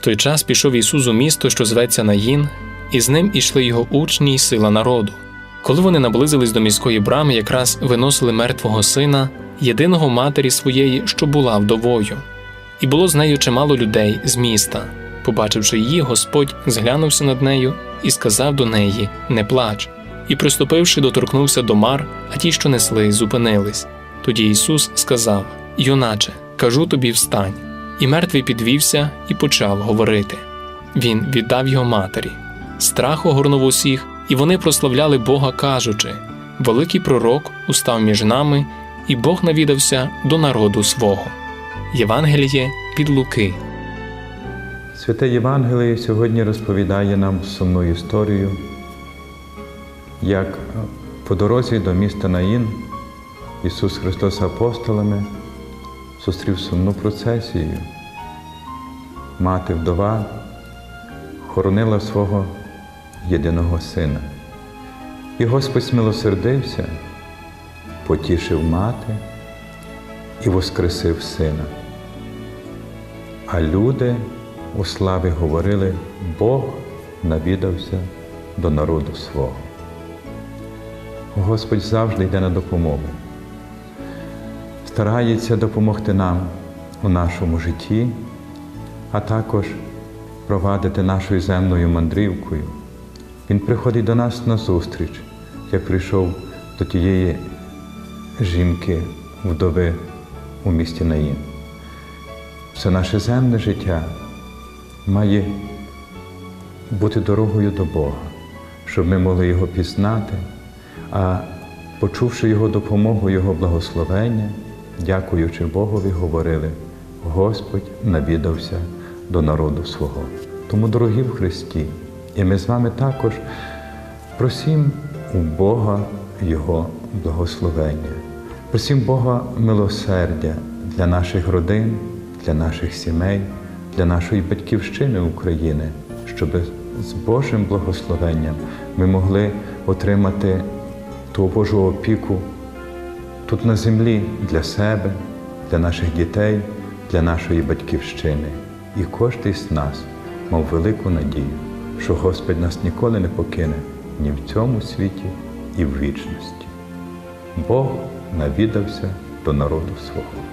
той час пішов Ісус у місто, що зветься Наїн, і з ним ішли його учні й сила народу. Коли вони наблизились до міської брами, якраз виносили мертвого сина, єдиного матері своєї, що була вдовою. І було з нею чимало людей з міста. Побачивши її, Господь зглянувся над нею і сказав до неї: Не плач. І, приступивши, доторкнувся до мар, а ті, що несли, зупинились. Тоді Ісус сказав: Юначе, кажу тобі, встань. І мертвий підвівся і почав говорити. Він віддав його матері. Страх огорнув усіх, і вони прославляли Бога, кажучи: Великий пророк устав між нами, і Бог навідався до народу свого. Євангеліє від Луки. Святе Євангеліє сьогодні розповідає нам сумну історію, як по дорозі до міста Наїн Ісус Христос апостолами зустрів сумну процесію. Мати вдова хоронила свого єдиного сина. І Господь смилосердився, потішив мати і воскресив сина. А люди у славі говорили, Бог навідався до народу свого. Господь завжди йде на допомогу, старається допомогти нам у нашому житті, а також провадити нашою земною мандрівкою. Він приходить до нас на зустріч, як прийшов до тієї жінки, вдови у місті Наїн. Все наше земне життя має бути дорогою до Бога, щоб ми могли Його пізнати, а почувши Його допомогу, Його благословення, дякуючи Богові, говорили, Господь навідався до народу свого. Тому, дорогі в Христі, і ми з вами також просім у Бога Його благословення, просім Бога милосердя для наших родин, для наших сімей, для нашої батьківщини України, щоб з Божим благословенням ми могли отримати ту Божу опіку тут на землі для себе, для наших дітей, для нашої батьківщини. І кожний з нас мав велику надію, що Господь нас ніколи не покине ні в цьому світі, і в вічності. Бог навідався до народу свого.